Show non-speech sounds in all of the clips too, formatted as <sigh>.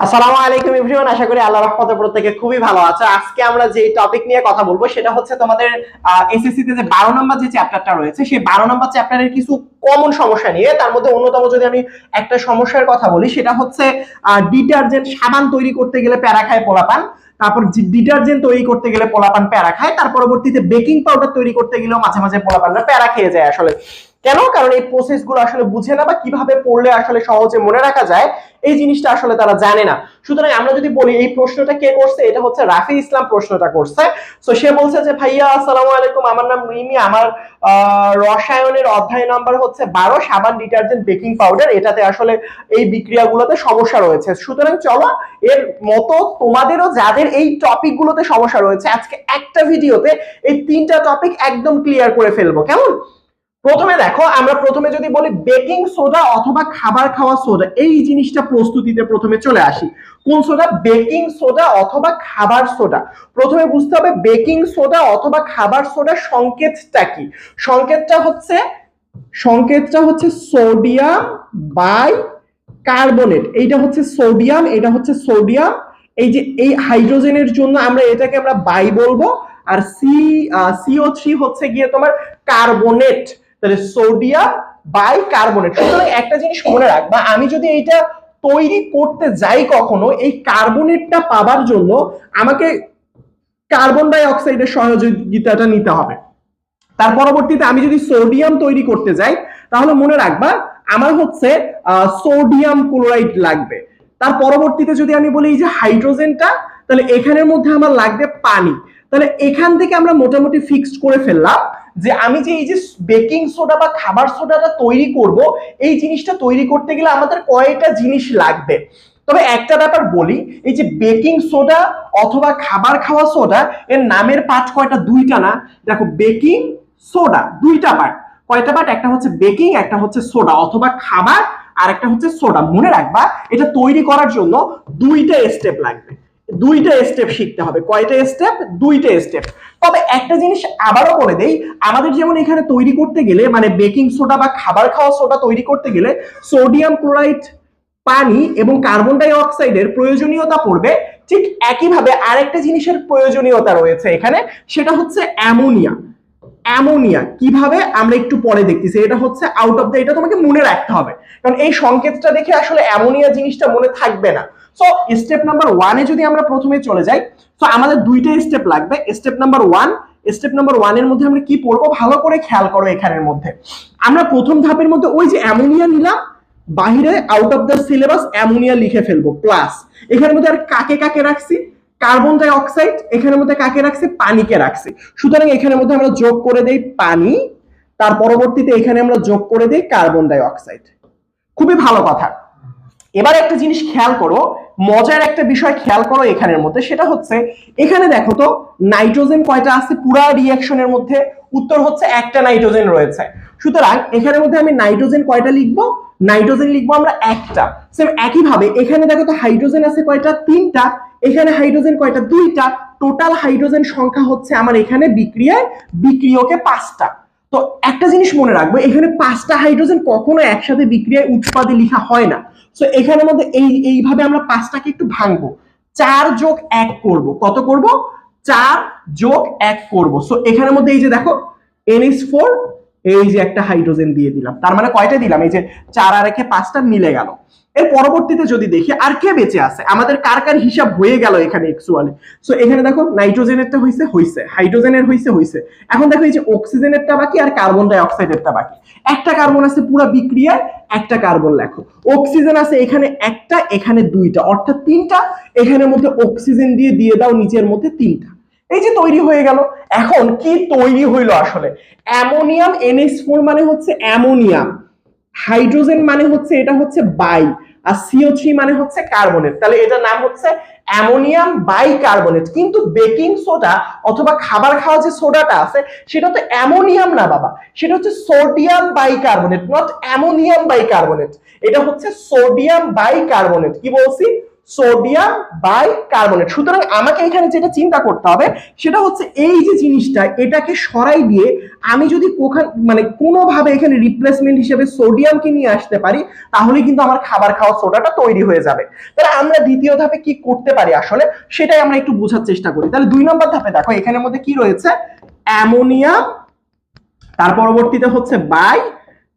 আসসালামু আলাইকুম এভরিওয়ান, আশা করি আল্লাহ রহমতে প্রত্যেকে খুবই ভালো আছে। আজকে আমরা যে টপিক নিয়ে কথা বলব, সেটা হচ্ছে তোমাদের এসএসসি তে যে 12 নম্বর যে চ্যাপ্টারটা রয়েছে, সেই 12 নম্বর চ্যাপ্টারের কিছু কমন সমস্যা নিয়ে, তার মধ্যে অন্যতম যদি আমি একটা সমস্যার কথা বলি, সেটা হচ্ছে ডিটারজেন্ট সাবান তৈরি করতে গেলে প্যারা খায় পোলাপান, তারপর ডিটারজেন্ট তৈরি করতে গেলে পোলাপান প্যারা খায়, তার পরবর্তীতে বেকিং পাউডার তৈরি করতে গেলেও মাঝে মাঝে পোলাপানরা প্যারা খেয়ে যায় আসলে। কেন? কারণ এই প্রসেসগুলো আসলে বুঝে না বা কীভাবে পড়লে আসলে সহজে মনে রাখা যায়, এই জিনিসটা আসলে তারা জানে না। সুতরাং আমরা যদি বলি, এই প্রশ্নটা কে করছে? এটা হচ্ছে রাফি ইসলাম প্রশ্নটা করছে। তো সে বলছে যে, ভাইয়া, আসসালামু আলাইকুম। আমার নাম রিমি। আমার রসায়নের অধ্যায় নাম্বার হচ্ছে বারো, সাবান ডিটারজেন্ট বেকিং পাউডার। এটাতে আসলে এই বিক্রিয়াগুলোতে সমস্যা রয়েছে। সুতরাং চলো, এর মতো তোমাদেরও যাদের এই টপিক গুলোতে সমস্যা রয়েছে, আজকে একটা ভিডিওতে এই তিনটা টপিক একদম ক্লিয়ার করে ফেলব। কেমন? প্রথমে দেখো, আমরা প্রথমে যদি বলি বেকিং সোডা অথবা খাবার খাওয়া সোডা এই জিনিসটা প্রস্তুতিতে প্রথমে চলে আসি। কোন সোডা বেকিং সোডা অথবা খাবার সোডা প্রথমে বুঝতে হবে বেকিং সোডা অথবা খাবার সোডা সংকেতটা কি? সংকেতটা হচ্ছে সংকেতটা হচ্ছে সোডিয়াম বাই কার্বনেট এইটা হচ্ছে সোডিয়াম এটা হচ্ছে সোডিয়াম এই যে, এই হাইড্রোজেনের জন্য আমরা এটাকে আমরা বাই বলব। আর সি সিও থ্রি হচ্ছে গিয়ে তোমার কার্বনেট তাহলে সোডিয়াম বাই কার্বনেট সুতরাং একটা জিনিস মনে রাখবা আমি যদি এইটা তৈরি করতে যাই কখনো, এই কার্বনেটটা পাবার জন্য আমাকে কার্বন ডাই অক্সাইডের সহযোগিতাটা নিতে হবে। তার পরবর্তীতে আমি যদি সোডিয়াম তৈরি করতে যাই, তাহলে মনে রাখবা আমার হচ্ছে সোডিয়াম ক্লোরাইড লাগবে। তার পরবর্তীতে যদি আমি বলি এই যে হাইড্রোজেনটা তাহলে এখানের মধ্যে আমার লাগবে পানি। তাহলে এখান থেকে আমরা মোটামুটি ফিক্সড করে ফেললাম। যে আমি যে এই যে বেকিং সোডা বা খাবার সোডাটা তৈরি করব, এই জিনিসটা তৈরি করতে গেলে আমাদের কয়টা জিনিস লাগবে। তবে একটা ব্যাপার বলি, এই যে বেকিং সোডা অথবা খাবার খাওয়া সোডা এর নামের পার্ট কয়টা? দুইটা না। দেখো বেকিং সোডা দুইটা পার্ট কয়টা পার্ট একটা হচ্ছে বেকিং একটা হচ্ছে সোডা অথবা খাবার আর একটা হচ্ছে সোডা মনে রাখবা, এটা তৈরি করার জন্য দুইটা স্টেপ লাগবে। দুইটা স্টেপ শিখতে হবে। কয়টা স্টেপ দুইটা স্টেপ তবে একটা জিনিস আবারও বলে দেই, আমাদের যেমন এখানে তৈরি করতে গেলে মানে বেকিং সোডা বা খাবার খাওয়া সোডা তৈরি করতে গেলে সোডিয়াম ক্লোরাইড পানি এবং কার্বন ডাই অক্সাইডের প্রয়োজনীয়তা পড়বে। ঠিক একইভাবে আরেকটা জিনিসের প্রয়োজনীয়তা রয়েছে এখানে, সেটা হচ্ছে অ্যামোনিয়া অ্যামোনিয়া কীভাবে? আমরা একটু পরে দেখতেছি। এটা হচ্ছে আউট অফ দ্য এটা তোমাকে মনে রাখতে হবে। কারণ এই সংকেতটা দেখে আসলে অ্যামোনিয়া জিনিসটা মনে থাকবে না। সো স্টেপ নাম্বার ওয়ানে যদি আমরা প্রথমে চলে যাই তো আমাদের দুইটা স্টেপ লাগবে। Step number one step number ওয়ানের মধ্যে আমরা কি পড়ব? ভালো করে খেয়াল করো এখানের মধ্যে। আমরা প্রথম ধাপের মধ্যে ওই যে অ্যামোনিয়া নিলাম, বাহিরে out of the syllabus ammonia লিখে ফেলব প্লাস এখানের মধ্যে আর কাকে কাকে রাখছি? কার্বন ডাই অক্সাইড এখানের মধ্যে কাকে রাখছি? পানিকে রাখছি। সুতরাং এখানের মধ্যে আমরা যোগ করে দেই পানি, তার পরবর্তীতে এখানে আমরা যোগ করে দেই কার্বন ডাই অক্সাইড খুবই ভালো কথা। এবার একটা জিনিস খেয়াল করো মজার একটা বিষয় খেয়াল করো এখানের মধ্যে, সেটা হচ্ছে, এখানে দেখো তো নাইট্রোজেন কয়টা আছে? পুরা রিয়াকশনের মধ্যে উত্তর হচ্ছে একটা নাইট্রোজেন রয়েছে। সুতরাং এখানের মধ্যে আমি নাইট্রোজেন কয়টা লিখব? নাইট্রোজেন লিখব আমরা একটা। সেম একই ভাবে এখানে দেখো তো হাইড্রোজেন আছে কয়টা? তিনটা। এখানে হাইড্রোজেন কয়টা? দুইটা। টোটাল হাইড্রোজেন সংখ্যা হচ্ছে আমার এখানে বিক্রিয়ায় বিক্রিয়কে পাঁচটা। তো একটা জিনিস মনে রাখব, এখানে পাঁচটা হাইড্রোজেন কখনো একসাথে বিক্রিয়ায় উৎপাদে লিখা হয় না। সো এখানের মধ্যে এই, এইভাবে আমরা পাঁচটাকে একটু ভাঙবো। চার যোগ এক করব। কত করব? চার যোগ এক করব। সো এখানের মধ্যে এই যে দেখো এন ইস ফোর এই যে একটা হাইড্রোজেন দিয়ে দিলাম। তার মানে কয়টা দিলাম? এই যে চার আর একে পাঁচটা মিলে গেল। এর পরবর্তীতে যদি দেখি, আর কে বেঁচে আছে? আমাদের কার কার হিসাব হয়ে গেল এখানে এক্সুয়ালি সো এখানে দেখো নাইট্রোজেনেরটা হইছে হইছে। হাইড্রোজেনের হইছে হইছে। এখন দেখো, এই যে অক্সিজেনেরটা বাকি আর কার্বন ডাই অক্সাইডেরটা বাকি। একটা কার্বন আছে পুরো বিক্রিয়ায়, একটা কার্বন লেখো। অক্সিজেন আছে এখানে একটা, এখানে দুইটা। অর্থাৎ তিনটা। এখানের মধ্যে অক্সিজেন দিয়ে দিয়ে দাও, নিচের মধ্যে তিনটা। এই যে তৈরি হয়ে গেল। এখন কি তৈরি হইল আসলে? অ্যামোনিয়াম এনএস ফোর মানে হচ্ছে অ্যামোনিয়াম। হাইড্রোজেন মানে হচ্ছে, এটা হচ্ছে বাই, আর সিও মানে হচ্ছে কার্বনেট। তাহলে এটার নাম হচ্ছে অ্যামোনিয়াম বাই কার্বনেট কিন্তু বেকিং সোডা অথবা খাবার খাওয়া যে সোডাটা আছে, সেটা তো অ্যামোনিয়াম না বাবা। সেটা হচ্ছে sodium bicarbonate not ammonium bicarbonate এটা হচ্ছে সোডিয়াম বাই কার্বনেট কি বলছি? Sodium bicarbonate. সুতরাং আমাকে এখানে যেটা চিন্তা করতে হবে, সেটা হচ্ছে এই যে জিনিসটা, এটাকে সরাই দিয়ে আমি যদি কোখান মানে কোনোভাবে এখানে রিপ্লেসমেন্ট হিসেবে সোডিয়ামকে নিয়ে আসতে পারি, তাহলে কিন্তু আমার খাবার খাওয়া সোডাটা তৈরি হয়ে যাবে। তাহলে আমরা দ্বিতীয় ধাপে কি করতে পারি আসলে, সেটাই আমরা একটু বোঝার চেষ্টা করি। তাহলে দুই নম্বর ধাপে দেখো, এখানের মধ্যে কি রয়েছে? অ্যামোনিয়াম, তার পরবর্তীতে হচ্ছে বাই,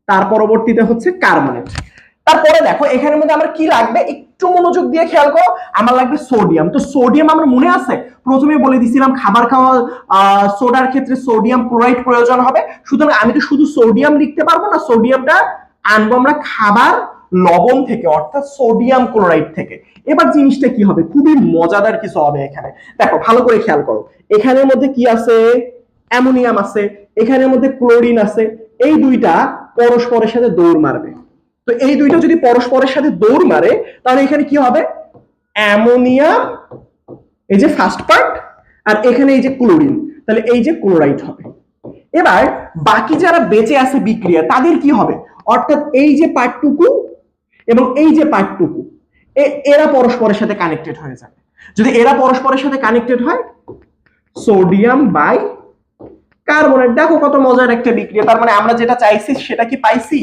তার পরবর্তীতে হচ্ছে কার্বনেট। তারপরে দেখো, এখানের মধ্যে আমার কি লাগবে? একটু মনোযোগ দিয়ে খেয়াল করো, আমার লাগবে সোডিয়াম তো সোডিয়াম আমার মনে আছে? প্রথমে বলে দিছিলাম খাবার খাওয়া সোডার ক্ষেত্রে সোডিয়াম ক্লোরাইড প্রয়োজন হবে। সুতরাং আমি তো শুধু সোডিয়াম লিখতে পারব না সোডিয়ামটা আনব আমরা খাবার লবণ থেকে, অর্থাৎ সোডিয়াম ক্লোরাইড থেকে। এবার জিনিসটা কি হবে? খুবই মজাদার কিছু হবে এখানে। দেখো, ভালো করে খেয়াল করো। এখানের মধ্যে কি আছে? অ্যামোনিয়াম আছে। এখানের মধ্যে ক্লোরিন আছে। এই দুইটা পরস্পরের সাথে দৌড় মারবে। তো এই দুইটা যদি পরস্পরের সাথে দৌড় মারে, তাহলে এখানে কি হবে? অ্যামোনিয়াম এই যে ফার্স্ট পার্ট আর এখানে এই যে ক্লোরিন, তাহলে এই যে ক্লোরাইড হবে। এবার বাকি যারা বেঁচে আছে বিক্রিয়া, তাদের কি হবে? অর্থাৎ এই যে পার্টটুকু এবং এই যে পার্টটুকু এরা পরস্পরের সাথে কানেক্টেড হয়ে যাবে। যদি এরা পরস্পরের সাথে কানেক্টেড হয় সোডিয়াম বাই কার্বনেট দেখো কত মজার একটা বিক্রিয়া, তার মানে আমরা যেটা চাইছি সেটা কি পাইছি?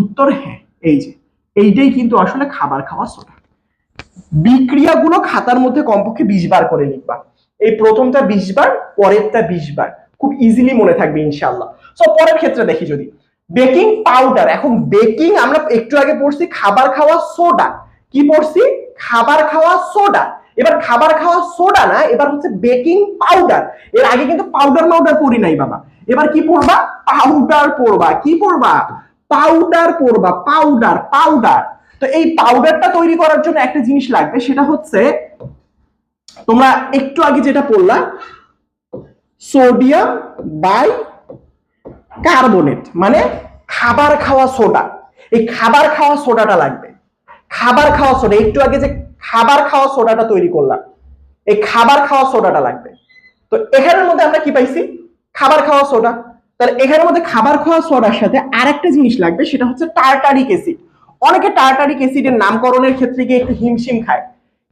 উত্তর হ্যাঁ। এই যে, এইটাই কিন্তু আসলে খাবার খাওয়া সোডা বিক্রিয়াগুলো খাতার মধ্যে কমপক্ষে বিশ বার করে লিখবা। এই প্রথমটা বিশ বার, পরেরটা বিশ বার। খুব ইজিলি মনে থাকবে ইনশাল্লাহ সো পরের ক্ষেত্রে দেখি যদি। বেকিং পাউডার, এখন বেকিং আমরা একটু আগে পড়ছি খাবার খাওয়া সোডা। কি পড়ছি? খাবার খাওয়া সোডা। এবার খাবার খাওয়া সোডা না, এবার হচ্ছে বেকিং পাউডার। এর আগে কিন্তু পাউডার মাউডার পড়ি নাই, বাবা। এবার কি পড়বা? পাউডার পড়বা। কি পড়বা? পাউডার পড়বা পাউডার পাউডার তো এই পাউডারটা তৈরি করার জন্য একটা জিনিস লাগবে, সেটা হচ্ছে তোমরা একটু আগে যেটা পড়লা সোডিয়াম বাই কার্বনেট মানে খাবার খাওয়া সোডা এই খাবার খাওয়া সোডাটা লাগবে। খাবার খাওয়া সোডা একটু আগে যে খাবার খাওয়া সোডাটা তৈরি করলাম, এই খাবার খাওয়া সোডাটা লাগবে। তো এখানের মধ্যে আমরা কি পাইছি? খাবার খাওয়া সোডা তাহলে এখানের মধ্যে খাবার খাওয়া সোডার সাথে আরেকটা জিনিস লাগবে, সেটা হচ্ছে টার্টারিক অ্যাসিড অনেকে টার্টারিক অ্যাসিডের নামকরণের ক্ষেত্রে গিয়ে একটু হিমশিম খায়।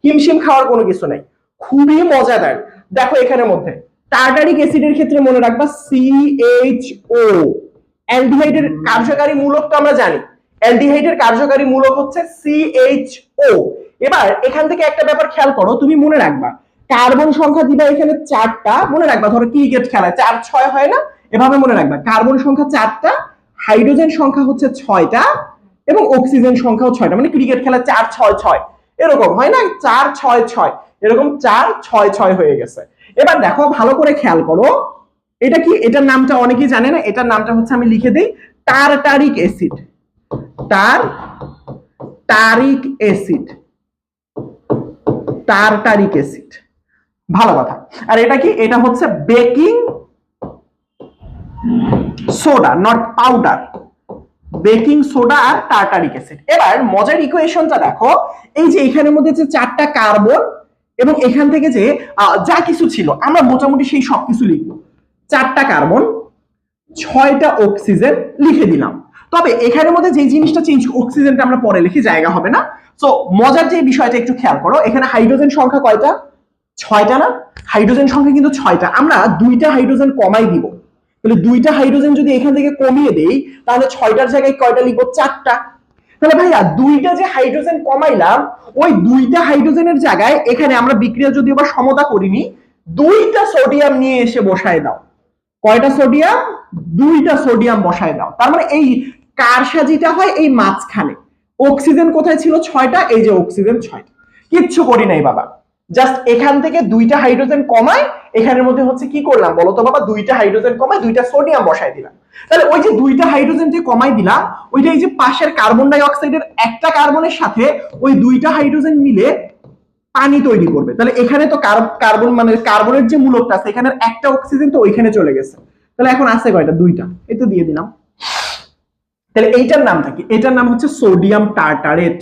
হিমশিম খাওয়ার কোনো কিছু নাই। খুবই মজাদার। দেখো এখানের মধ্যে। টার্টারিক অ্যাসিডের ক্ষেত্রে মনে রাখবা সিএইচও অ্যালডিহাইডের কার্যকারী মূলক তো আমরা জানি। অ্যালডিহাইডের কার্যকারী মূলক হচ্ছে সিএইচও এবার এখান থেকে একটা ব্যাপার খেয়াল করো, তুমি মনে রাখবা। কার্বন সংখ্যা দিবা এখানে চারটা, মনে রাখবা ধরো ক্রিকেট খেলায়, চার, ছয় হয় না? এভাবে মনে রাখবা, কার্বন সংখ্যা চারটা, হাইড্রোজেন সংখ্যা হচ্ছে ছয়টা এবং অক্সিজেন সংখ্যাও ছয়টা মানে ক্রিকেট খেলা চার ছয় ছয়, এরকম, হয় না? চার ছয় ছয়, এরকম চার ছয় ছয় হয়ে গেছে। এবার দেখো, ভালো করে খেয়াল করো, এটা কি, এটার নামটা অনেকেই জানে না, এটার নামটা হচ্ছে আমি লিখে দিই, টারটারিক অ্যাসিড টার টারিক অ্যাসিড টারটারিক অ্যাসিড, ভালো কথা। আর এটা কি, এটা হচ্ছে baking soda not powder baking soda R tartaric acid এবার মজার ইকুয়েশনটা দেখো, এই যে এখানের মধ্যে যে চারটা কার্বন এবং এখান থেকে যে যা কিছু ছিল, আমরা মোটামুটি সেই সব কিছু লিখব। চারটা কার্বন ছয়টা অক্সিজেন লিখে দিলাম। তবে এখানের মধ্যে যে জিনিসটা চেঞ্জ অক্সিজেনটা আমরা পরে লিখি, জায়গা হবে না। তো মজার যে বিষয়টা একটু খেয়াল করো, এখানে হাইড্রোজেন সংখ্যা কয়টা? ছয়টা না? হাইড্রোজেন সংখ্যা কিন্তু ছয়টা। আমরা দুইটা হাইড্রোজেন কমাই দিব। তাহলে দুইটা হাইড্রোজেন যদি এখান থেকে কমিয়ে দেই, তাহলে ছয়টার জায়গায় কয়টা লিখব? চারটা। তাহলে ভাইয়া, দুইটা যে হাইড্রোজেন কমাইলাম, ওই দুইটা হাইড্রোজেনের জায়গায় এখানে আমরা বিক্রিয়া যদি আবার সমতা করিনি, দুইটা সোডিয়াম নিয়ে এসে বসায় দাও। কয়টা সোডিয়াম দুইটা সোডিয়াম বসায় দাও। তার মানে এই কারসাজিটা হয়? এই মাঝখানে। অক্সিজেন কোথায় ছিল? ছয়টা, এই যে অক্সিজেন ছয়টা। কিচ্ছু করি নাই বাবা। জাস্ট এখান থেকে দুইটা হাইড্রোজেন কমায়, এখানের মধ্যে হচ্ছে কি করলাম বলতো বাবা? দুইটা হাইড্রোজেন কমায়, দুইটা সোডিয়াম বসাই দিলাম। তাহলে ওই যে দুইটা হাইড্রোজেন যে কমাই দিলাম, ওইটা এই যে পাশের কার্বন ডাই অক্সাইডের একটা কার্বনের সাথে ওই দুইটা হাইড্রোজেন মিলে পানি তৈরি করবে। তাহলে এখানে তো কার্বন মানে কার্বনের যে মূলকটা আছে, এখানের একটা অক্সিজেন তো ওইখানে চলে গেছে। তাহলে এখন আছে কয়টা? দুইটা। এই তো দিয়ে দিলাম। তাহলে এইটার নামটা কি? এটার নাম হচ্ছে সোডিয়াম টার্টারেট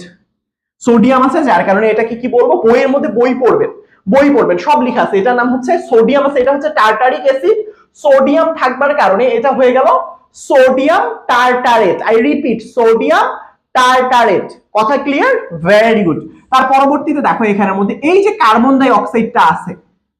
সোডিয়াম আছে, যার কারণে এটাকে কি বলব? বইয়ের মধ্যে বই পড়বেন। বই পড়বেন, সব লেখা আছে। এটার নাম হচ্ছে সোডিয়াম আছে, এটা হচ্ছে টার্টারিক অ্যাসিড। সোডিয়াম থাকবার কারণে এটা হয়ে গেল sodium tartrate. I repeat sodium tartrate. কথা ক্লিয়ার ভেরি গুড তার পরবর্তীতে দেখো এখানের মধ্যে এই যে কার্বন ডাই অক্সাইডটা আছে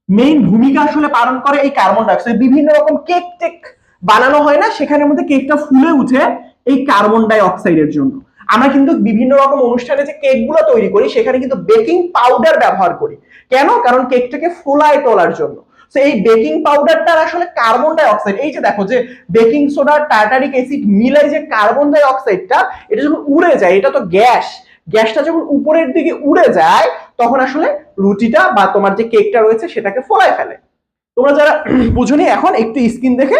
মেইন ভূমিকা আসলে পালন করে এই কার্বন ডাই অক্সাইড বিভিন্ন রকম কেক টেক বানানো হয় না, সেখানের মধ্যে কেকটা ফুলে উঠে এই কার্বন ডাই অক্সাইডের জন্য। আমরা কিন্তু বিভিন্ন রকম অনুষ্ঠানে যে কেকগুলো তৈরি করি, সেখানে কিন্তু বেকিং পাউডার ব্যবহার করি। কেন? কারণ কেকটাকে ফোলায় তোলার জন্য। তো এই বেকিং পাউডারটার আসলে কার্বন ডাই অক্সাইড, এই যে দেখো যে বেকিং সোডা, টার্টারিক অ্যাসিড মিলাই যে কার্বন ডাই অক্সাইডটা, এটা যখন উড়ে যায়, এটা তো গ্যাস। গ্যাসটা যখন উপরের দিকে উড়ে যায়, তখন আসলে রুটিটা বা তোমার যে কেকটা রয়েছে, সেটাকে ফোলায় ফেলে। তোমরা যারা <clears throat> বুঝুনি, এখন একটু স্কিন দেখে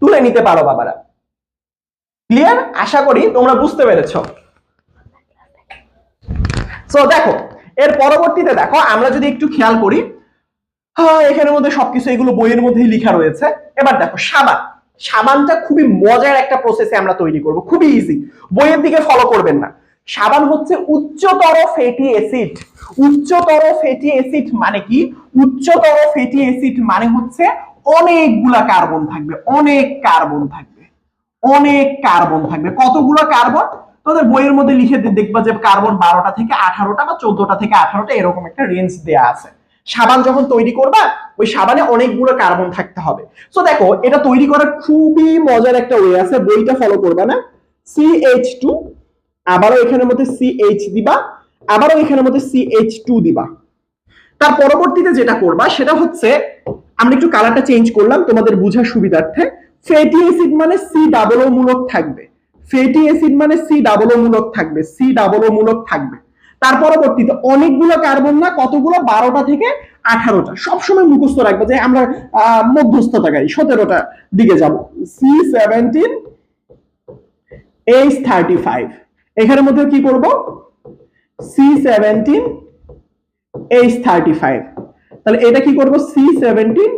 তুলে নিতে পারো বাবারা। ক্লিয়ার আশা করি তোমরা বুঝতে পেরেছ। সো দেখো, এর পরবর্তীতে দেখো, আমরা যদি একটু খেয়াল করি হ্যাঁ এখানের মধ্যে সবকিছু এগুলো বইয়ের মধ্যেই লেখা রয়েছে। এবার দেখো, সাবান। সাবানটা খুবই মজার একটা প্রসেসে আমরা তৈরি করব, খুবই ইজি বইয়ের দিকে ফলো করবেন না। সাবান হচ্ছে উচ্চতর ফ্যাটি অ্যাসিড উচ্চতর ফ্যাটি অ্যাসিড মানে কি? উচ্চতর ফ্যাটি অ্যাসিড মানে হচ্ছে অনেকগুলা কার্বন থাকবে, অনেক কার্বন থাকবে। অনেক কার্বন থাকবে। কতগুলো কার্বন? তোদের বইয়ের মধ্যে লিখে দেখবা যে কার্বন বারোটা থেকে আঠারোটা বা চোদ্দটা থেকে আঠারোটা এরকম একটা রেঞ্জ দেয়া আছে। সাবান যখন তৈরি করবা, ওই সাবানে অনেকগুলো কার্বন থাকতে হবে। সো দেখো, এটা তৈরি করার খুবই মজার একটা ওয়ে আছে, বইটা ফলো করবা না। সি এইচ টু আবারও এখানের মধ্যে সি এইচ দিবা, আবারও এখানের মধ্যে সি এইচ টু দিবা। তার পরবর্তীতে যেটা করবা, সেটা হচ্ছে, আমরা একটু কালারটা চেঞ্জ করলাম তোমাদের বোঝার সুবিধার্থে। ফ্যাটি অ্যাসিড মানে সি ডাবল ও মূলক থাকবে। ফ্যাটি অ্যাসিড মানে সি ডাবল ও মূলক থাকবে সি ডাবল ও মূলক থাকবে। তার পরবর্তীতে অনেকগুলো কার্বন না কতগুলো? বারোটা থেকে আঠারোটা। সবসময় মুখস্থ রাখবে যে আমরা মধ্যস্থতাকারী সতেরোটা দিকে যাব। C seventeen H thirty five এখানের মধ্যে কি করব? C seventeen H thirty five তাহলে এটা কি করব? C seventeen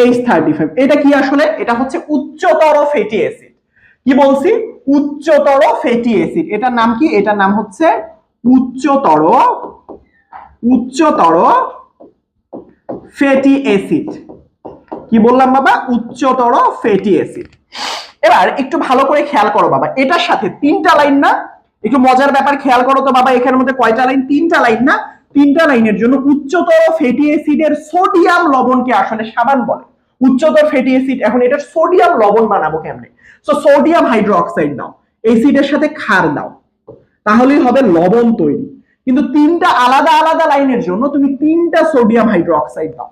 H thirty five এটা কি আসলে? এটা হচ্ছে উচ্চতর ফ্যাটি অ্যাসিড। কি বলছি? উচ্চতর ফ্যাটি অ্যাসিড। এটার নাম কি? এটার নাম হচ্ছে উচ্চতর উচ্চতর ফ্যাটি অ্যাসিড। কি বললাম বাবা? উচ্চতর ফ্যাটি অ্যাসিড। এবার একটু ভালো করে খেয়াল করো বাবা। এটার সাথে তিনটা লাইন না? একটু মজার ব্যাপার, খেয়াল করো তো বাবা, এখানের মধ্যে কয়টা লাইন? তিনটা লাইন না? তিনটা লাইনের জন্য উচ্চতর ফ্যাটি অ্যাসিডের সোডিয়াম লবণকে আসলে সাবান বলে। উচ্চতর ফ্যাটি অ্যাসিড, এখন এটা সোডিয়াম লবণ বানাবো কেমনে? সো সোডিয়াম হাইড্রোক্সাইড দাও অ্যাসিডের সাথে ক্ষার দাও, তাহলেই হবে লবণ তৈরি। কিন্তু তিনটা আলাদা আলাদা লাইনের জন্য তুমি তিনটা সোডিয়াম হাইড্রোক্সাইড দাও।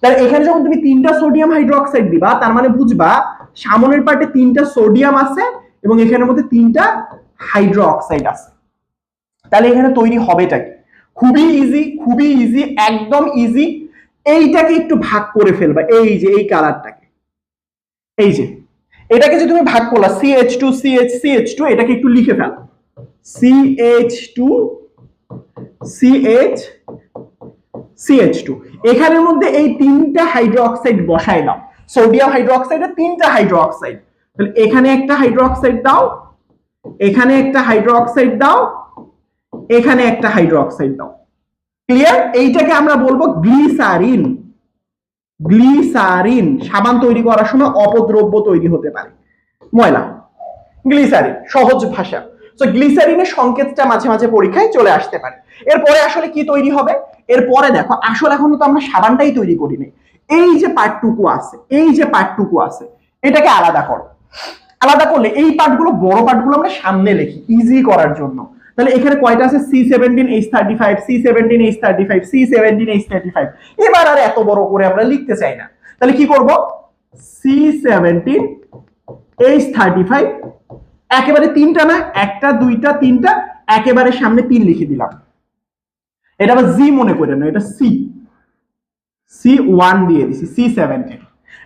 তাহলে এখানে যখন তুমি তিনটা সোডিয়াম হাইড্রোক্সাইড দিবা, তার মানে বুঝবা সামনের পার্টে তিনটা সোডিয়াম আছে এবং এখানের মধ্যে তিনটা হাইড্রোক্সাইড আছে। তাহলে এখানে তৈরি হবেটা কি? খুবই ইজি খুবই ইজি একদম ইজি এইটাকে একটু ভাগ করে ফেলবা, এই যে, এই কালারটাকে এই যে, এটাকে যে তুমি ভাগ করলা CH two CH CH two এটাকে একটু লিখে ফেলো। CH two CH CH two এখানের মধ্যে এই তিনটা হাইড্রোক্সাইড বসাই দাও। সোডিয়াম হাইড্রোক্সাইডের তিনটা হাইড্রোক্সাইড তাহলে এখানে একটা হাইড্রোক্সাইড দাও, এখানে একটা হাইড্রোক্সাইড দাও এখানে একটা হাইড্রোক্সাইড দাও। ক্লিয়ার এইটাকে আমরা বলব গ্লিসারিন গ্লিসারিন সাবান তৈরি করার সময় অপদ্রব্য তৈরি হতে পারে। ময়লা গ্লিসারিন সহজ ভাষা। তো গ্লিসারিনের সংকেতটা মাঝে মাঝে পরীক্ষায় চলে আসতে পারে। এরপরে আসলে কি তৈরি হবে? এরপরে দেখো, আসলে এখনও তো আমরা সাবানটাই তৈরি করিনি এই যে পার্টটুকু আছে, এই যে পার্টটুকু আছে, এটাকে আলাদা করো। আলাদা করলে এই পার্টগুলো বড় পার্টগুলো আমরা সামনে লিখি ইজি করার জন্য। তাহলে এখানে কয়টা আছে? C seventeen H thirty five C seventeen H thirty five C seventeen H thirty five এবার আর এত বড় করে আমরা লিখতে চাই না। তাহলে কি করব? C seventeen H thirty five একেবারে তিনটা না? একটা, দুইটা, তিনটা, একেবারে সামনে তিন লিখে দিলাম। এটা আবার জি মনে করে না, এটা সি সি ওয়ান দিয়ে দিছি সি সেভেন্টিন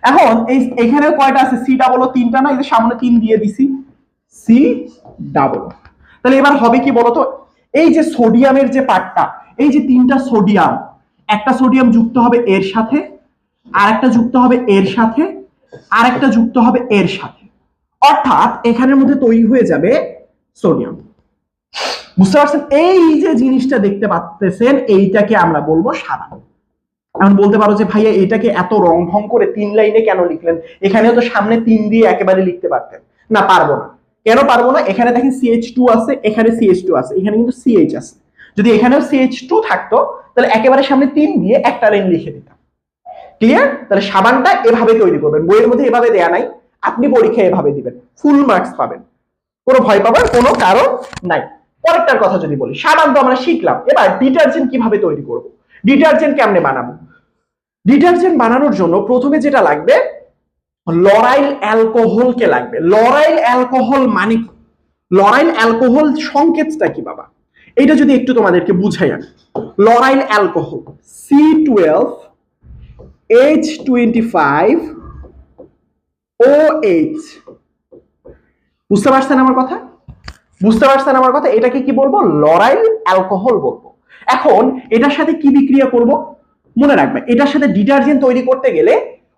এখন এই এখানে কয়টা আছে? সি ডাবল তিনটা না? যে সামনে তিন দিয়ে দিছি। সি ডাবল তাহলে এবার হবে কি বলতো? এই যে সোডিয়ামের যে পার্টটা, এই যে তিনটা সোডিয়াম, একটা সোডিয়াম যুক্ত হবে এর সাথে আর একটা যুক্ত হবে এর সাথে আর একটা যুক্ত হবে এর সাথে। অর্থাৎ এখানের মধ্যে তৈরি হয়ে যাবে সোডিয়াম। বুঝতে পারছেন? এই যে জিনিসটা দেখতে পাচ্ছেন এইটাকে আমরা বলব সাবান এখন বলতে পারো যে, ভাইয়া, এটাকে এত রং ভং করে তিন লাইনে কেন লিখলেন? এখানেও তো সামনে তিন দিয়ে একেবারে লিখতে পারতেন। না, পারব না। কেন পারব না? এখানে দেখেন সিএইচ টু আছে, এখানে সিএইচ টু আছে, এখানে কিন্তু সিএইচ আছে। যদি এখানেও সিএইচ টু থাকতো, তাহলে একেবারে সামনে তিন দিয়ে একটা রেন লিখে দিতাম। ক্লিয়ার তাহলে সাবানটা এভাবে তৈরি করবেন। বইয়ের মধ্যে এভাবে দেয়া নাই, আপনি পরীক্ষা এভাবে দিবেন। ফুল মার্কস পাবেন। কোনো ভয় পাবার কোনো কারণ নাই। পরেরটার কথা যদি বলি, সাবান তো আমরা শিখলাম। এবার ডিটারজেন্ট কীভাবে তৈরি করব? ডিটারজেন্ট কেমনে বানাবো? ডিটারজেন্ট বানানোর জন্য প্রথমে যেটা লাগবে লরাইল অ্যালকোহলকে লাগবে। লরাইল অ্যালকোহল মানে কি? লরাইল অ্যালকোহল সংকেতটা কি বাবা? এটা যদি একটু তোমাদেরকে বুঝাই আমি lauryl alcohol C twelve H twenty five O H বুঝতে পারছেন আমার কথা? বুঝতে পারছেন আমার কথা? এটাকে কি বলব? লরাইল অ্যালকোহল বলব। এখন এটার সাথে কি বিক্রিয়া করব? মনে রাখবে, এটার সাথে ডিটারজেন্ট তৈরি করতে গেলে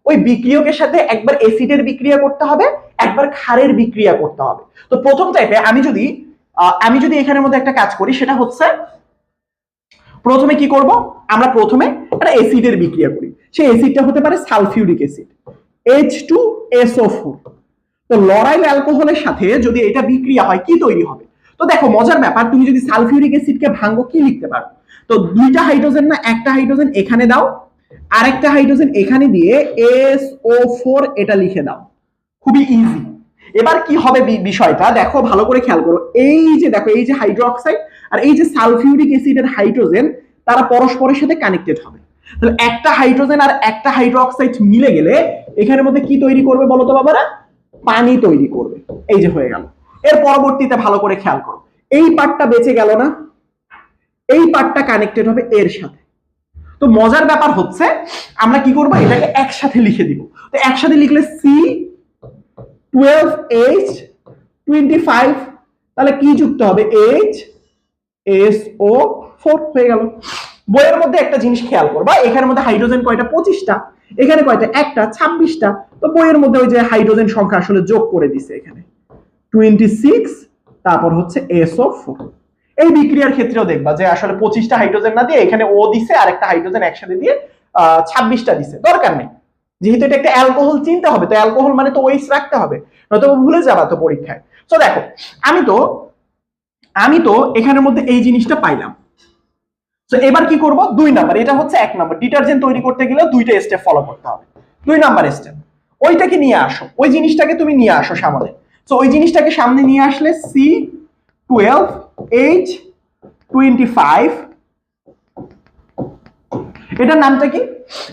ওই বিক্রিয়কের সাথে একবার অ্যাসিডের বিক্রিয়া করতে হবে, একবার ক্ষারের বিক্রিয়া করতে হবে। তো প্রথম টাইপে আমি যদি আমি যদি এখানের মধ্যে একটা কাজ করি, সেটা হচ্ছে প্রথমে কি করব? আমরা প্রথমে একটা অ্যাসিডের বিক্রিয়া করি। সেই অ্যাসিডটা হতে পারে sulphuric acid H two SO four তো লরাইল অ্যালকোহলের সাথে যদি এটা বিক্রিয়া হয়, কি তৈরি হবে? তো দেখো, মজার ব্যাপার, তুমি যদি সালফিউরিক অ্যাসিডকে ভাঙ্গো কি লিখতে পারো? তো দুইটা হাইড্রোজেন না, একটা হাইড্রোজেন এখানে দাও আরেকটা হাইড্রোজেন এখানে দিয়ে এস ও ফোর এটা লিখে দাও। খুবই ইজি এবার কি হবে বিষয়টা? দেখো, ভালো করে খেয়াল করো। এই যে দেখো, এই যে হাইড্রোক্সাইড আর এই যে সালফিউরিক অ্যাসিডের হাইড্রোজেন তারা পরস্পরের সাথে কানেক্টেড হবে। তাহলে একটা হাইড্রোজেন আর একটা হাইড্রোক্সাইড মিলে গেলে এখানের মধ্যে কি তৈরি করবে বলো তো বাবারা? পানি তৈরি করবে। এই যে হয়ে গেল। এর পরবর্তীতে ভালো করে খেয়াল করো। এই পার্টটা বেঁচে গেল না? এই পার্টটা কানেক্টেড হবে এর সাথে। তো মজার ব্যাপার হচ্ছে, আমরা কি করব? এটাকে একসাথে লিখে দিব। তো একসাথে লিখলে C twelve H twenty five তাহলে কি যুক্ত হবে? এইচ এস ও ফোর হয়ে গেল। বইয়ের মধ্যে একটা জিনিস খেয়াল করবা, এখানের মধ্যে হাইড্রোজেন কয়টা? পঁচিশটা। এখানে কয়টা? একটা, ছাব্বিশটা। তো বইয়ের মধ্যে ওই যে হাইড্রোজেন সংখ্যা আসলে যোগ করে দিছে এখানে। টোয়েন্টি সিক্স তারপর হচ্ছে এস ও ফোর এই বিক্রিয়ার ক্ষেত্রেও দেখবা যে আসলে পঁচিশটা হাইড্রোজেন না দিয়ে এখানে ও দিছে আর একটা হাইড্রোজেন একসাথে দিয়ে ছাব্বিশটা দিছে। দরকার নেই। যেহেতু এটা একটা অ্যালকোহল চিনতে হবে, তো অ্যালকোহল মানে তো ওয়েস রাখতে হবে নয়তো ভুলে যাবা তো পরীক্ষায়। তো দেখো, আমি তো আমি তো এখানের মধ্যে এই জিনিসটা পাইলাম। তো এবার কি করব? দুই নাম্বার এটা হচ্ছে এক নাম্বার ডিটারজেন্ট তৈরি করতে গেলে দুইটা স্টেপ ফলো করতে হবে। দুই নাম্বার স্টেপ ওইটাকে নিয়ে আসো। ওই জিনিসটাকে তুমি নিয়ে আসো সামনে। তো ওই জিনিসটাকে সামনে নিয়ে আসলে সি এটার নামটা কি?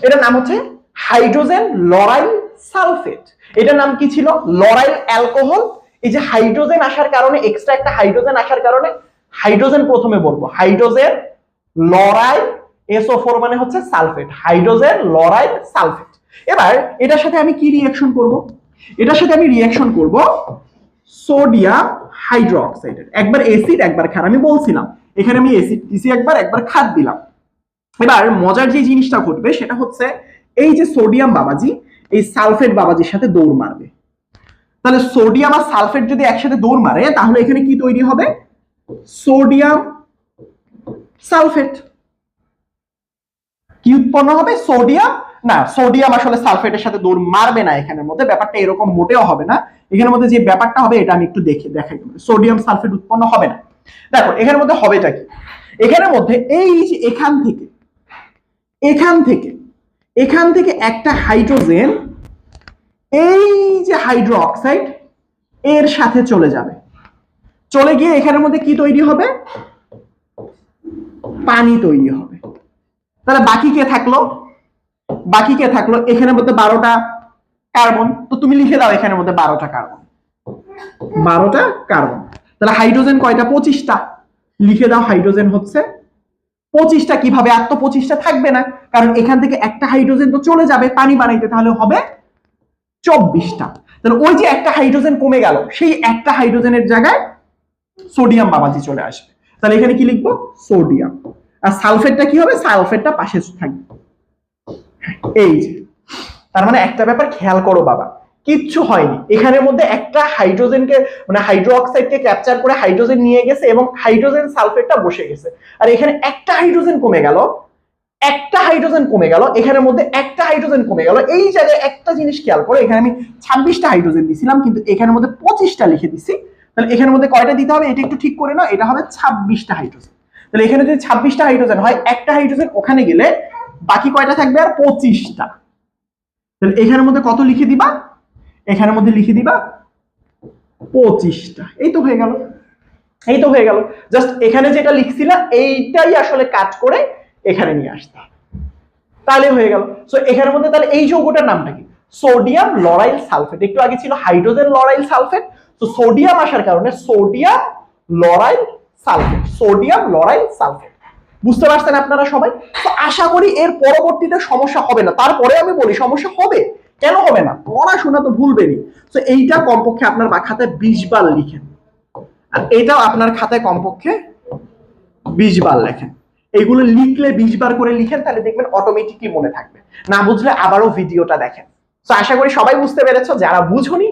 এটার নাম হচ্ছে হাইড্রোজেন লরাইল সালফেট। এটার নাম কি ছিল? Lauryl alcohol. এই যে হাইড্রোজেন আসার কারণে এক্সট্রা একটা হাইড্রোজেন আসার কারণে হাইড্রোজেন প্রথমে বলব। হাইড্রোজেন লরাইল এসও ফোর মানে হচ্ছে সালফেট। Hydrogen lauryl sulphate. এবার, এটার সাথে আমি কি রিয়াকশন করব? এটার সাথে আমি রিয়াকশন করব সোডিয়াম হাইড্রোক্সাইডের। একবার অ্যাসিড একবার ক্ষার, আমি বলছিলাম। এখানে আমি অ্যাসিড দিছি একবার একবার খাদ দিলাম। এবার মজার যে জিনিসটা ঘটবে, সেটা হচ্ছে এই যে সোডিয়াম বাবাজি, এই সালফেট বাবাজির সাথে দৌড় মারবে। তাহলে সোডিয়াম আর সালফেট যদি একসাথে দৌড় মারে, তাহলে এখানে কি তৈরি হবে? Sodium sulphate. কি উৎপন্ন হবে? সোডিয়াম না সোডিয়াম আসলে সালফেটের সাথে দৌড় মারবে না এখানের মধ্যে, ব্যাপারটা এরকম মোটেও হবে না। এখানের মধ্যে যে ব্যাপারটা হবে, এটা আমি একটু দেখে, দেখাই সোডিয়াম সালফেট উৎপন্ন হবে না। দেখো, এখানের মধ্যে হবেটা কি? এখানের মধ্যে এই যে এখান থেকে এখান থেকে এখান থেকে একটা হাইড্রোজেন এই যে হাইড্রো অক্সাইড এর সাথে চলে যাবে। চলে গিয়ে এখানের মধ্যে কি তৈরি হবে? পানি তৈরি হবে। তাহলে বাকি কে থাকল? বাকি কে থাকল? এখানের মধ্যে বারোটা কার্বন। তো তুমি লিখে দাও এখানের মধ্যে বারোটা কার্বন। বারোটা কার্বন। তাহলে হাইড্রোজেন কয়টা? পঁচিশটা। লিখে দাও হাইড্রোজেন হচ্ছে পঁচিশটা। কীভাবে? আর তো পঁচিশটা থাকবে না। কারণ এখান থেকে একটা হাইড্রোজেন তো চলে যাবে পানি বানাইতে, তাহলে হবে চব্বিশটা। তাহলে ওই যে একটা হাইড্রোজেন কমে গেল, সেই একটা হাইড্রোজেনের জায়গায় সোডিয়াম বাবাজি চলে আসবে। তাহলে এখানে কি লিখব? সোডিয়াম। আর সালফেটটা কি হবে? সালফেটটা পাশে থাকবে। এই যে, তার মানে একটা ব্যাপার খেয়াল করো বাবা, কিচ্ছু হয়নি। এখানের মধ্যে একটা হাইড্রোজেনকে মানে হাইড্রো অক্সাইডকে ক্যাপচার করে হাইড্রোজেন নিয়ে গেছে এবং হাইড্রোজেন সালফেটটা বসে গেছে। আর এখানে একটা হাইড্রোজেন কমে গেল, একটা হাইড্রোজেন কমে গেল, এখানের মধ্যে একটা হাইড্রোজেন কমে গেল, এই জায়গায় একটা জিনিস খেয়াল করো, এখানে আমি ছাব্বিশটা হাইড্রোজেন দিছিলাম, কিন্তু এখানের মধ্যে পঁচিশটা লিখে দিছি। তাহলে এখানের মধ্যে কয়টা দিতে হবে, এটা একটু ঠিক করে নাও, এটা হবে ছাব্বিশটা হাইড্রোজেন। তাহলে এখানে যদি ছাব্বিশটা হাইড্রোজেন হয়, একটা হাইড্রোজেন ওখানে গেলে বাকি কয়টা থাকবে আর পঁচিশটা। তাহলে এখানের মধ্যে কত লিখে দিবা? এখানের মধ্যে লিখে দিবা পঁচিশটা। এই তো হয়ে গেল। এই তো হয়ে গেল। জাস্ট এখানে যেটা লিখছিলা, এইটাই আসলে কাট করে এখানে নিয়ে আসতে। হবে। তাহলে হয়ে গেল। সো এখানের মধ্যে তাহলে এই যৌগটার নামটা কি? Sodium lauryl sulphate. একটু আগে ছিল হাইড্রোজেন লরাইল সালফেট। তো সোডিয়াম আসার কারণে sodium lauryl sulphate. Sodium lauryl sulphate. বুঝতে পারছেন আপনারা সবাই? তো আশা করি এর পরবর্তীতে সমস্যা হবে না। তারপরে আমি বলি, সমস্যা হবে? কেন হবে না? পড়াশোনা তো ভুলবেনই। তো এইটা কমপক্ষে আপনার খাতায় বিশ বার লিখেন। আর এটাও আপনার খাতায় কমপক্ষে বিশ বার লেখেন। এগুলো লিখলে বিশ বার করে লিখেন, তাহলে দেখবেন অটোমেটিকলি মনে থাকবে। না বুঝলে আবারও ভিডিওটা দেখেন। তো আশা করি সবাই বুঝতে পেরেছ। যারা বুঝুনি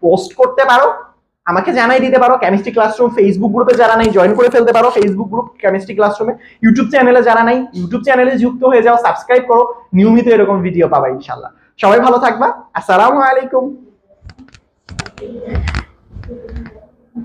পোস্ট করতে পারো। আমাকে জানাই দিতে পারো কেমিস্ট্রি ক্লাসরুম ফেসবুক গ্রুপে যারা নাই জয়েন করে ফেলতে পারো ফেসবুক গ্রুপ কেমিস্ট্রি ক্লাসরুমে ইউটিউব চ্যানেলে যারা নাই ইউটিউব চ্যানেলে যুক্ত হয়ে যাও সাবস্ক্রাইব করো, নিয়মিত এরকম ভিডিও পাবা ইনশাল্লাহ সবাই ভালো থাকবা, আসসালামু আলাইকুম।